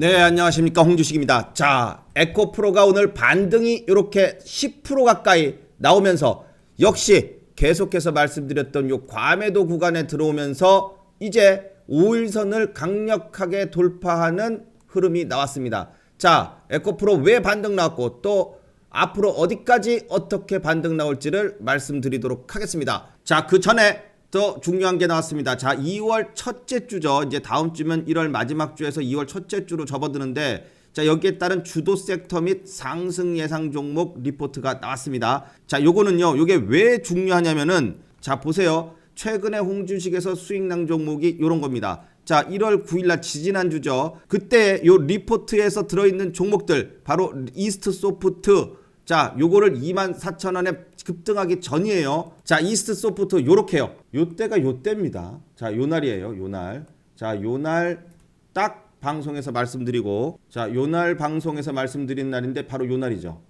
네, 안녕하십니까. 홍주식입니다. 자, 에코프로가 오늘 반등이 이렇게 10% 가까이 나오면서 역시 계속해서 말씀드렸던 요 과매도 구간에 들어오면서 이제 5일선을 강력하게 돌파하는 흐름이 나왔습니다. 자, 에코프로 왜 반등 나왔고 또 앞으로 어디까지 어떻게 반등 나올지를 말씀드리도록 하겠습니다. 자, 그 전에 더 중요한 게 나왔습니다. 자, 2월 첫째 주죠. 이제 다음 주면 1월 마지막 주에서 2월 첫째 주로 접어드는데 자, 여기에 따른 주도 섹터 및 상승 예상 종목 리포트가 나왔습니다. 자, 요거는요. 요게 왜 중요하냐면은 자, 보세요. 최근에 홍주식에서 수익낭 종목이 요런 겁니다. 자, 1월 9일 날 지지난 주죠. 그때 요 리포트에서 들어 있는 종목들 바로 이스트 소프트 자, 요거를 24,000원에 급등하기 전이에요. 자, 이스트 소프트 요렇게요. 요때가 요때입니다. 자, 요 날이에요. 요 날. 자, 요 날 딱 방송에서 말씀드리고 자, 요 날 방송에서 말씀드린 날인데 바로 요 날이죠.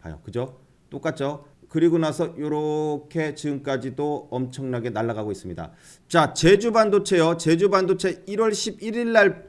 봐요. 그죠? 똑같죠? 그리고 나서 요렇게 지금까지도 엄청나게 날아가고 있습니다. 자, 제주 반도체요. 제주 반도체 1월 11일 날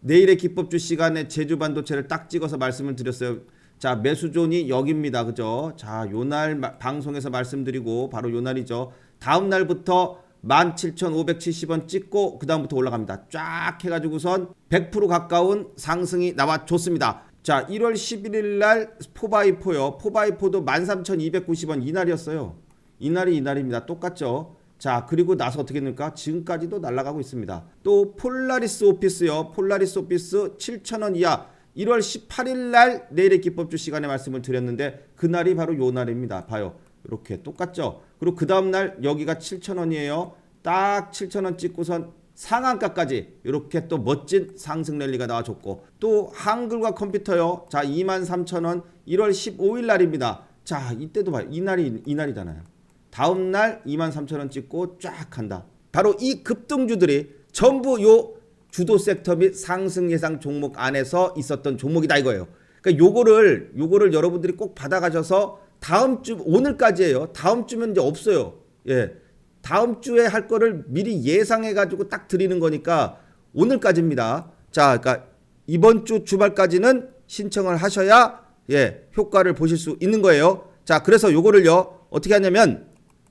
내일의 기법주 시간에 제주 반도체를 딱 찍어서 말씀을 드렸어요. 자, 매수존이 여기입니다. 그죠? 자, 요 날 방송에서 말씀드리고 바로 요 날이죠. 다음 날부터 17,570원 찍고 그 다음부터 올라갑니다. 쫙 해가지고선 100% 가까운 상승이 나와 줬습니다. 자, 1월 11일 날 포바이포요. 포바이포도 13,290원 이 날이었어요. 이 날이 이 날입니다. 똑같죠? 자, 그리고 나서 어떻게 됩니까? 지금까지도 날아가고 있습니다. 또 폴라리스 오피스요. 폴라리스 오피스 7,000원 이하 1월 18일 날 내일의 기법주 시간에 말씀을 드렸는데 그날이 바로 요 날입니다. 봐요. 이렇게 똑같죠? 그리고 그 다음 날 여기가 7,000원이에요. 딱 7,000원 찍고선 상한가까지 이렇게 또 멋진 상승 랠리가 나와줬고 또 한글과 컴퓨터요. 자, 23,000원 1월 15일 날입니다. 자, 이때도 봐요. 이 날이 이 날이잖아요. 다음 날 23,000원 찍고 쫙 한다. 바로 이 급등주들이 전부 요 주도 섹터 및 상승 예상 종목 안에서 있었던 종목이다 이거예요. 그러니까 요거를 요거를 여러분들이 꼭 받아가셔서 다음 주 오늘까지예요. 다음 주면 이제 없어요. 예. 다음 주에 할 거를 미리 예상해 가지고 딱 드리는 거니까 오늘까지입니다. 자, 그러니까 이번 주 주말까지는 신청을 하셔야 예, 효과를 보실 수 있는 거예요. 자, 그래서 요거를요. 어떻게 하냐면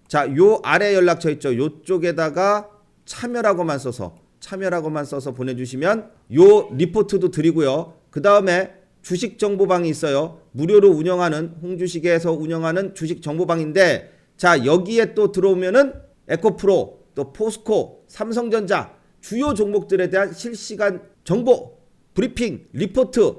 자, 요 아래 연락처 있죠. 요쪽에다가 참여라고만 써서 참여라고만 써서 보내주시면 요 리포트도 드리고요. 그 다음에 주식 정보방이 있어요. 무료로 운영하는 홍주식에서 운영하는 주식 정보방인데 자 여기에 또 들어오면은 에코프로 또 포스코 삼성전자 주요 종목들에 대한 실시간 정보 브리핑 리포트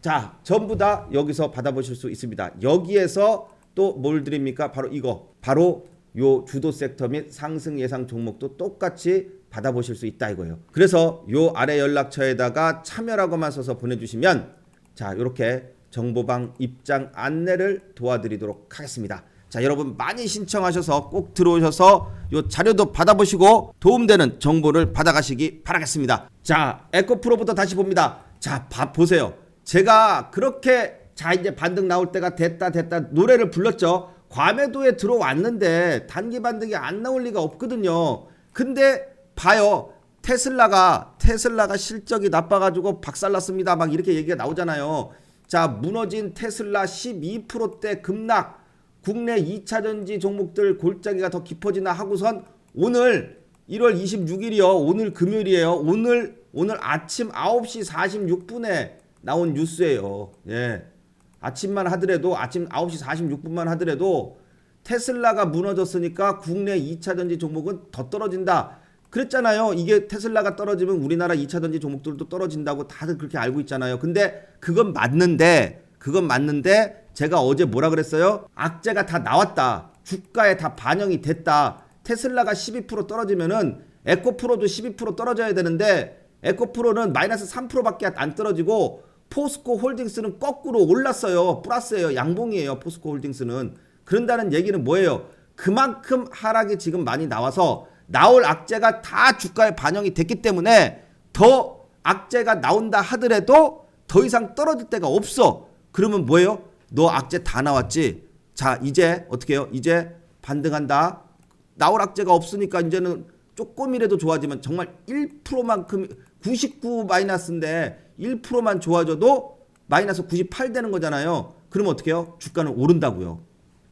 자 전부 다 여기서 받아보실 수 있습니다. 여기에서 또 뭘 드립니까? 바로 이거 바로 요 주도 섹터 및 상승 예상 종목도 똑같이 받아보실 수 있다 이거예요. 그래서 요 아래 연락처에다가 참여라고만 써서 보내주시면 자 이렇게 정보방 입장 안내를 도와드리도록 하겠습니다. 자 여러분 많이 신청하셔서 꼭 들어오셔서 요 자료도 받아보시고 도움되는 정보를 받아가시기 바라겠습니다. 자 에코프로부터 다시 봅니다. 자 봐, 보세요. 제가 그렇게 자 이제 반등 나올 때가 됐다 됐다 노래를 불렀죠. 과매도에 들어왔는데 단기 반등이 안 나올 리가 없거든요. 근데 봐요. 테슬라가 테슬라가 실적이 나빠가지고 박살났습니다. 막 이렇게 얘기가 나오잖아요. 자 무너진 테슬라 12%대 급락. 국내 2차 전지 종목들 골짜기가 더 깊어지나 하고선 오늘 1월 26일이요. 오늘 금요일이에요. 오늘 오늘 아침 9시 46분에 나온 뉴스예요. 예. 아침만 하더라도 아침 9시 46분만 하더라도 테슬라가 무너졌으니까 국내 2차 전지 종목은 더 떨어진다. 그랬잖아요. 이게 테슬라가 떨어지면 우리나라 2차 전지 종목들도 떨어진다고 다들 그렇게 알고 있잖아요. 근데 그건 맞는데 그건 맞는데 제가 어제 뭐라 그랬어요? 악재가 다 나왔다. 주가에 다 반영이 됐다. 테슬라가 12% 떨어지면은 에코프로도 12% 떨어져야 되는데 에코프로는 마이너스 3%밖에 안 떨어지고 포스코 홀딩스는 거꾸로 올랐어요. 플러스예요. 양봉이에요. 포스코 홀딩스는. 그런다는 얘기는 뭐예요? 그만큼 하락이 지금 많이 나와서 나올 악재가 다 주가에 반영이 됐기 때문에 더 악재가 나온다 하더라도 더 이상 떨어질 데가 없어. 그러면 뭐예요? 너 악재 다 나왔지? 자, 이제 어떻게 해요? 이제 반등한다. 나올 악재가 없으니까 이제는 조금이라도 좋아지면 정말 1%만큼 99 마이너스인데 1%만 좋아져도 마이너스 98 되는 거잖아요. 그러면 어떻게 해요? 주가는 오른다고요.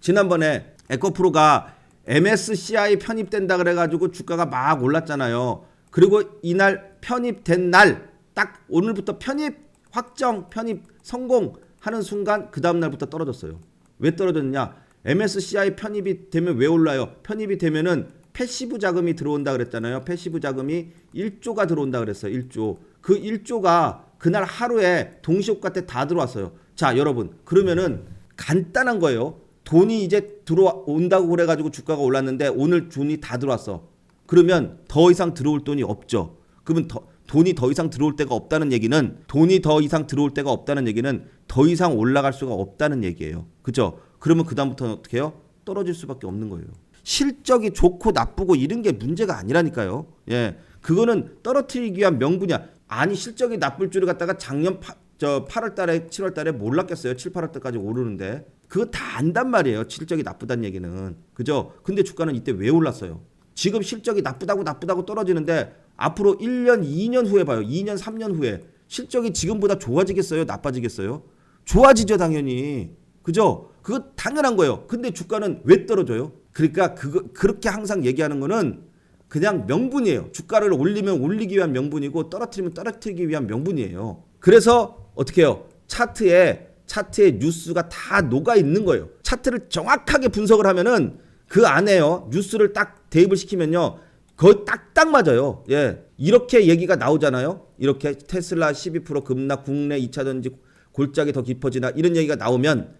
지난번에 에코프로가 MSCI 편입된다 그래가지고 주가가 막 올랐잖아요. 그리고 이날 편입된 날 딱 오늘부터 편입 확정 편입 성공하는 순간 그 다음 날부터 떨어졌어요. 왜 떨어졌냐? MSCI 편입이 되면 왜 올라요? 편입이 되면은 패시브 자금이 들어온다 그랬잖아요. 패시브 자금이 1조가 들어온다 그랬어요. 1조. 그 1조가 그날 하루에 동시효과 때 다 들어왔어요. 자, 여러분. 그러면은 간단한 거예요. 돈이 이제 들어온다고 그래가지고 주가가 올랐는데 오늘 돈이 다 들어왔어. 그러면 더 이상 들어올 돈이 없죠. 그러면 더, 돈이 더 이상 들어올 데가 없다는 얘기는 돈이 더 이상 들어올 데가 없다는 얘기는 더 이상 올라갈 수가 없다는 얘기예요. 그죠? 그러면 그다음부터는 어떻게 해요? 떨어질 수밖에 없는 거예요. 실적이 좋고 나쁘고 이런 게 문제가 아니라니까요. 예. 그거는 떨어뜨리기 위한 명분이야. 아니 실적이 나쁠 줄을 갖다가 작년 파, 저 8월 달에 7월 달에 몰랐겠어요. 7, 8월 때까지 오르는데. 그거 다 안단 말이에요. 실적이 나쁘다는 얘기는. 그죠? 근데 주가는 이때 왜 올랐어요? 지금 실적이 나쁘다고 나쁘다고 떨어지는데 앞으로 1년, 2년 후에 봐요. 2년, 3년 후에 실적이 지금보다 좋아지겠어요? 나빠지겠어요? 좋아지죠, 당연히. 그죠? 그거 당연한 거예요. 근데 주가는 왜 떨어져요? 그러니까 그거 그렇게 항상 얘기하는 거는 그냥 명분이에요. 주가를 올리면 올리기 위한 명분이고 떨어뜨리면 떨어뜨리기 위한 명분이에요. 그래서 어떻게 해요? 차트에 차트에 뉴스가 다 녹아 있는 거예요. 차트를 정확하게 분석을 하면은 그 안에요. 뉴스를 딱 대입을 시키면요. 거의 딱딱 맞아요. 예. 이렇게 얘기가 나오잖아요. 이렇게 테슬라 12% 급락 국내 2차 전지 골짜기 더 깊어지나 이런 얘기가 나오면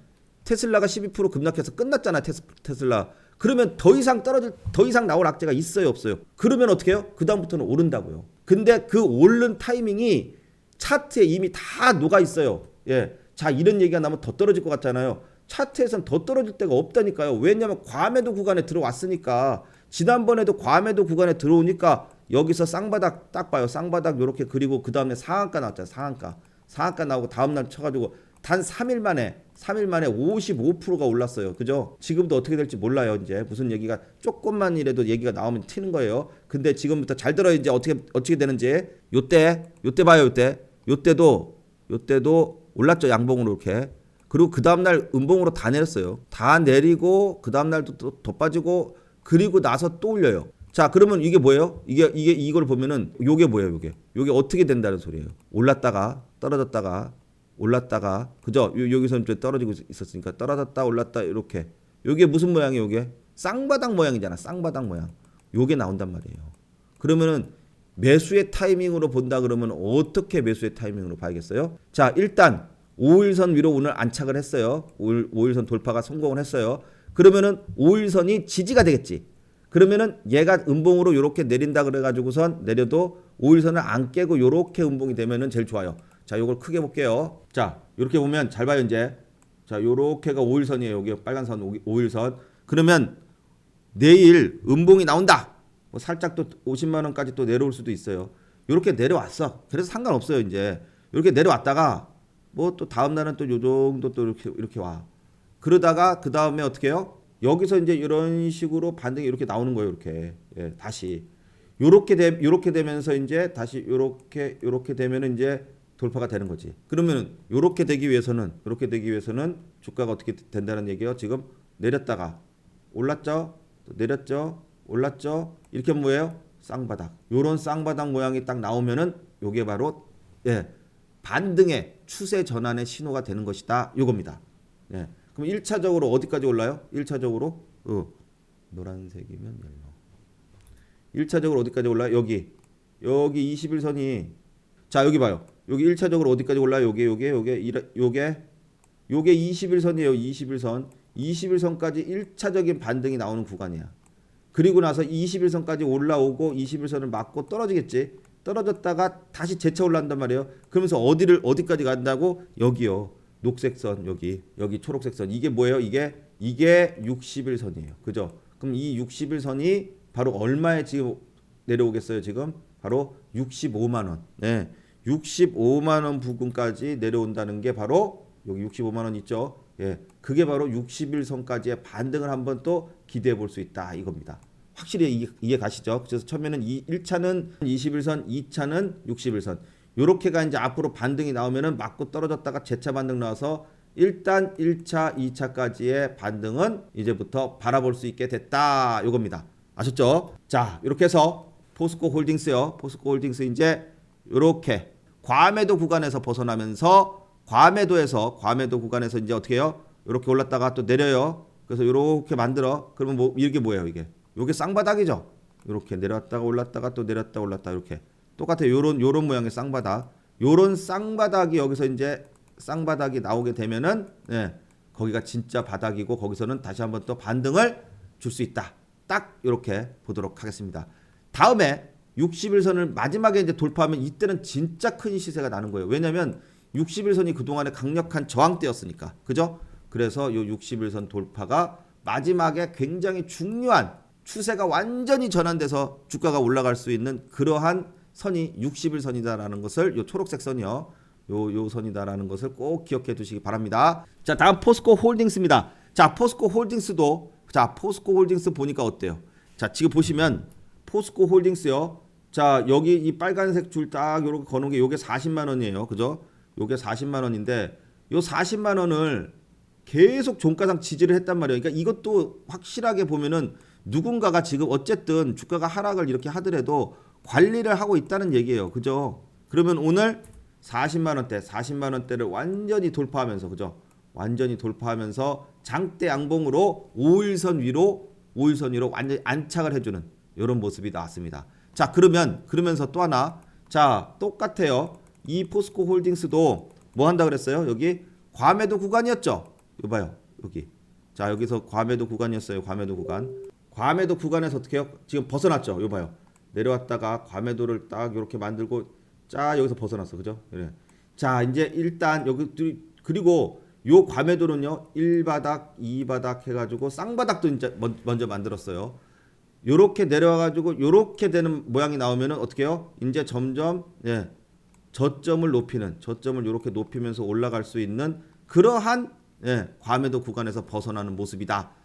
테슬라가 12% 급락해서 끝났잖아. 테스, 테슬라. 그러면 더 이상 떨어질 더 이상 나올 악재가 있어요, 없어요? 그러면 어떻게 해요? 그 다음부터는 오른다고요. 근데 그 오른 타이밍이 차트에 이미 다 녹아 있어요. 예. 자, 이런 얘기가 나면 더 떨어질 것 같잖아요. 차트에선 더 떨어질 데가 없다니까요. 왜냐면 과매도 구간에 들어왔으니까 지난번에도 과매도 구간에 들어오니까 여기서 쌍바닥 딱 봐요. 쌍바닥 요렇게 그리고 그 다음에 상한가 나왔잖아요. 상한가. 상한가 나오고 다음날 쳐가지고 단 3일 만에 3일 만에 55%가 올랐어요. 그죠? 지금도 어떻게 될지 몰라요. 이제 무슨 얘기가 조금만이라도 얘기가 나오면 튀는 거예요. 근데 지금부터 잘 들어 이제 어떻게 어떻게 되는지 요때 요때 봐요. 요때 요때도 요때도 올랐죠. 양봉으로 이렇게. 그리고 그 다음날 음봉으로 다 내렸어요. 다 내리고 그 다음날도 또더 빠지고 그리고 나서 또 올려요. 자 그러면 이게 뭐예요? 이게 이게 이걸 보면은 요게 뭐예요? 요게 요게 어떻게 된다는 소리예요? 올랐다가 떨어졌다가 올랐다가 그죠? 요, 여기서 좀 떨어지고 있었으니까 떨어졌다 올랐다 이렇게 요게 무슨 모양이에요? 요게 쌍바닥 모양이잖아. 쌍바닥 모양. 요게 나온단 말이에요. 그러면은 매수의 타이밍으로 본다 그러면 어떻게 매수의 타이밍으로 봐야겠어요? 자 일단 5일선 위로 오늘 안착을 했어요. 5일, 5일선 돌파가 성공을 했어요. 그러면은 5일선이 지지가 되겠지. 그러면은 얘가 음봉으로 요렇게 내린다 그래가지고선 내려도 5일선을 안 깨고 요렇게 음봉이 되면은 제일 좋아요. 자, 요걸 크게 볼게요. 자, 요렇게 보면 잘 봐요, 이제. 자, 요렇게가 5일선이에요. 여기 빨간 선 5일선. 그러면 내일 음봉이 나온다. 뭐 살짝 또 50만 원까지 또 내려올 수도 있어요. 요렇게 내려왔어. 그래서 상관없어요, 이제. 요렇게 내려왔다가 뭐 또 다음 날은 또 요 정도 또 이렇게 이렇게 와. 그러다가 그 다음에 어떻게 해요? 여기서 이제 이런 식으로 반등이 이렇게 나오는 거예요, 이렇게. 예, 다시. 요렇게 되 요렇게 되면서 이제 다시 요렇게 요렇게 되면은 이제 돌파가 되는 거지. 그러면은 요렇게 되기 위해서는 요렇게 되기 위해서는 주가가 어떻게 된다는 얘기예요. 지금 내렸다가 올랐죠? 또 내렸죠? 올랐죠? 이렇게 뭐예요? 쌍바닥. 요런 쌍바닥 모양이 딱 나오면은 요게 바로 예. 반등의 추세 전환의 신호가 되는 것이다. 요겁니다. 예. 그럼 1차적으로 어디까지 올라요? 1차적으로 어. 노란색이면 옐로. 1차적으로 어디까지 올라요? 여기. 여기 21선이 자, 여기 봐요. 여기 1차적으로 어디까지 올라요? 요게 요게 요게 요게 요게 21선이에요. 21선. 21선까지 1차적인 반등이 나오는 구간이야. 그리고 나서 21선까지 올라오고 21선을 맞고 떨어지겠지. 떨어졌다가 다시 재차 올라온단 말이에요. 그러면서 어디를 어디까지 간다고? 여기요. 녹색 선 여기. 여기 초록색 선. 이게 뭐예요? 이게 이게 61선이에요. 그죠? 그럼 이 61선이 바로 얼마에 지금 내려오겠어요, 지금? 바로 65만 원. 네. 65만 원 부근까지 내려온다는 게 바로 여기 65만 원 있죠? 예. 그게 바로 61선까지의 반등을 한번 또 기대해 볼 수 있다 이겁니다. 확실히 이해, 가시죠? 그래서 처음에는 이 1차는 21선, 2차는 61선. 요렇게가 이제 앞으로 반등이 나오면은 맞고 떨어졌다가 재차 반등 나와서 일단 1차, 2차까지의 반등은 이제부터 바라볼 수 있게 됐다. 요겁니다. 아셨죠? 자, 이렇게 해서 포스코 홀딩스요. 포스코 홀딩스 이제 요렇게 과매도 구간에서 벗어나면서 과매도에서 과매도 구간에서 이제 어떻게 해요? 요렇게 올랐다가 또 내려요. 그래서 요렇게 만들어. 그러면 뭐 이게 뭐예요, 이게? 요게 쌍바닥이죠. 요렇게 내려왔다가 올랐다가 또 내렸다 올랐다 이렇게. 똑같아요. 요런 요런 모양의 쌍바닥. 요런 쌍바닥이 여기서 이제 쌍바닥이 나오게 되면은 예, 거기가 진짜 바닥이고 거기서는 다시 한번 또 반등을 줄 수 있다. 딱 이렇게 보도록 하겠습니다. 다음에 60일선을 마지막에 이제 돌파하면 이때는 진짜 큰 시세가 나는 거예요. 왜냐면 60일선이 그동안에 강력한 저항대였으니까. 그죠? 그래서 요 60일선 돌파가 마지막에 굉장히 중요한 추세가 완전히 전환돼서 주가가 올라갈 수 있는 그러한 선이 60일 선이다라는 것을 요 초록색 선이요. 요, 요 선이다라는 것을 꼭 기억해 두시기 바랍니다. 자, 다음 포스코 홀딩스입니다. 자, 포스코 홀딩스도 자, 포스코 홀딩스 보니까 어때요? 자, 지금 보시면 포스코 홀딩스요. 자, 여기 이 빨간색 줄 딱 요렇게 거는 게 요게 40만 원이에요. 그죠? 요게 40만 원인데 요 40만 원을 계속 종가상 지지를 했단 말이에요. 그러니까 이것도 확실하게 보면은 누군가가 지금 어쨌든 주가가 하락을 이렇게 하더라도 관리를 하고 있다는 얘기예요. 그죠? 그러면 오늘 40만 원대, 40만 원대를 완전히 돌파하면서 그죠? 완전히 돌파하면서 장대 양봉으로 5일선 위로 5일선 위로 완전히 안착을 해 주는 이런 모습이 나왔습니다. 자 그러면 그러면서 또 하나 자 똑같아요. 이 포스코 홀딩스도 뭐 한다 그랬어요? 여기 과매도 구간이었죠. 이거 봐요. 여기 자 여기서 과매도 구간이었어요. 과매도 구간. 과매도 구간에서 어떻게 해요? 지금 벗어났죠. 이거 봐요. 내려왔다가 과매도를 딱 이렇게 만들고 자 여기서 벗어났어. 그죠? 그래. 자 이제 일단 여기 들- 그리고 요 과매도는요 1바닥, 2바닥 해 가지고 쌍바닥도 이제 먼- 먼저 만들었어요. 요렇게 내려와 가지고 요렇게 되는 모양이 나오면은 어떻게 해요? 이제 점점 예 저점을 높이는 저점을 요렇게 높이면서 올라갈 수 있는 그러한 예 과매도 구간에서 벗어나는 모습이다.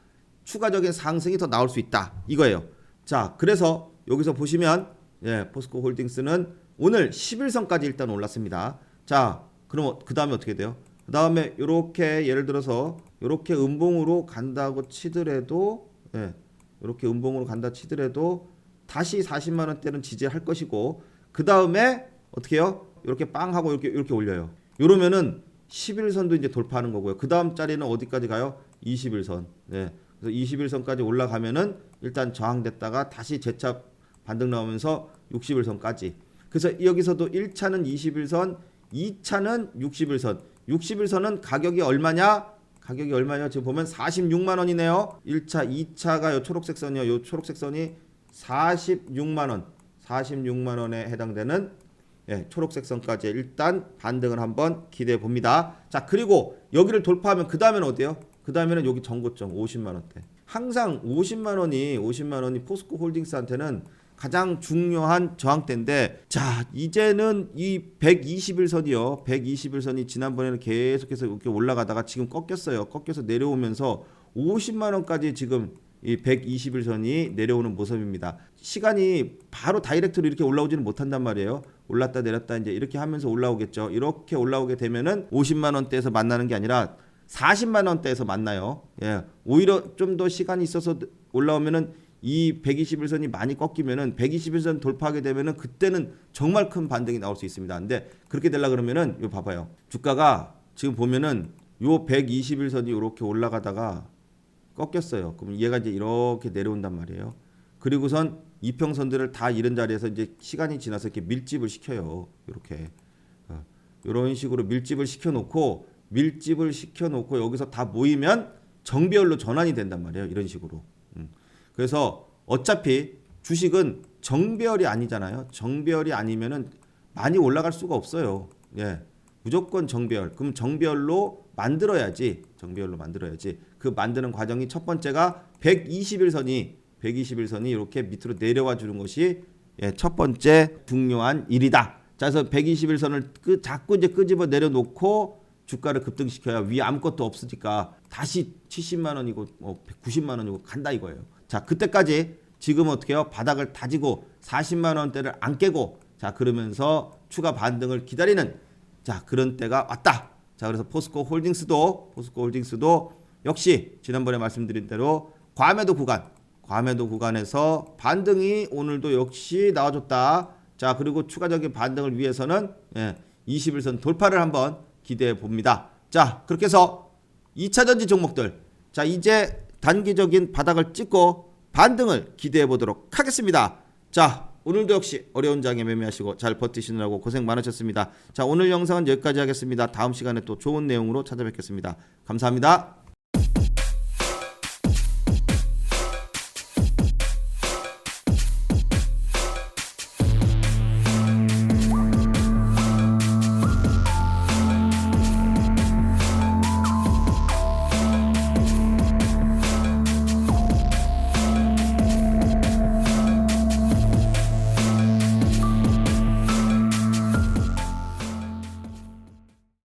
추가적인 상승이 더 나올 수 있다. 이거예요. 자, 그래서 여기서 보시면 예, 포스코 홀딩스는 오늘 11선까지 일단 올랐습니다. 자, 그럼 그 다음에 어떻게 돼요? 그 다음에 이렇게 예를 들어서 이렇게 음봉으로 간다고 치더라도 예, 이렇게 음봉으로 간다 치더라도 다시 40만 원대는 지지할 것이고 그 다음에 어떻게 해요? 이렇게 빵 하고 이렇게 이렇게 올려요. 이러면은 11선도 이제 돌파하는 거고요. 그 다음 자리는 어디까지 가요? 21선. 네. 그래서 21선까지 올라가면은 일단 저항됐다가 다시 재차 반등 나오면서 61선까지. 그래서 여기서도 1차는 21선, 2차는 61선. 61선은 가격이 얼마냐? 가격이 얼마냐? 지금 보면 46만 원이네요. 1차, 2차가 요 초록색 선이요. 요 초록색 선이 46만 원. 46만 원에 해당되는 예, 초록색 선까지 일단 반등을 한번 기대해 봅니다. 자, 그리고 여기를 돌파하면 그 다음에는 어디요? 그 다음에는 여기 전고점 50만 원대. 항상 50만 원이 50만 원이 포스코 홀딩스한테는 가장 중요한 저항대인데 자 이제는 이 121선이요 121선이 지난번에는 계속해서 이렇게 올라가다가 지금 꺾였어요 꺾여서 내려오면서 50만 원까지 지금 이 121선이 내려오는 모습입니다. 시간이 바로 다이렉트로 이렇게 올라오지는 못한단 말이에요. 올랐다 내렸다 이제 이렇게 하면서 올라오겠죠. 이렇게 올라오게 되면은 50만 원대에서 만나는 게 아니라 40만 원대에서 만나요. 예. 오히려 좀 더 시간이 있어서 올라오면은 이 121선이 많이 꺾이면은 121선 돌파하게 되면은 그때는 정말 큰 반등이 나올 수 있습니다. 근데 그렇게 되려 그러면은 요 봐봐요. 주가가 지금 보면은 요 121선이 이렇게 올라가다가 꺾였어요. 그럼 얘가 이제 이렇게 내려온단 말이에요. 그리고선 이평선들을 다 잃은 자리에서 이제 시간이 지나서 이렇게 밀집을 시켜요. 이렇게 어, 이런 식으로 밀집을 시켜놓고 밀집을 시켜놓고 여기서 다 모이면 정배열로 전환이 된단 말이에요. 이런 식으로. 음. 그래서 어차피 주식은 정배열이 아니잖아요. 정배열이 아니면은 많이 올라갈 수가 없어요. 예. 무조건 정배열. 그럼 정배열로 만들어야지. 정배열로 만들어야지. 그 만드는 과정이 첫 번째가 121선이 121선이 이렇게 밑으로 내려와 주는 것이 예, 첫 번째 중요한 일이다. 자, 그래서 121선을 그 자꾸 이제 끄집어 내려놓고 주가를 급등시켜야 위에 아무것도 없으니까 다시 70만 원이고 뭐 90만 원이고 간다 이거예요. 자, 그때까지 지금 어떻게 해요? 바닥을 다지고 40만 원대를 안 깨고 자 그러면서 추가 반등을 기다리는 자 그런 때가 왔다. 자 그래서 포스코 홀딩스도 포스코 홀딩스도 역시 지난번에 말씀드린 대로 과매도 구간 과매도 구간에서 반등이 오늘도 역시 나와줬다. 자 그리고 추가적인 반등을 위해서는 예, 21선 돌파를 한번 기대해 봅니다. 자 그렇게 해서 2차 전지 종목들 자 이제 단기적인 바닥을 찍고 반등을 기대해 보도록 하겠습니다. 자 오늘도 역시 어려운 장에 매매하시고 잘 버티시느라고 고생 많으셨습니다. 자 오늘 영상은 여기까지 하겠습니다. 다음 시간에 또 좋은 내용으로 찾아뵙겠습니다. 감사합니다.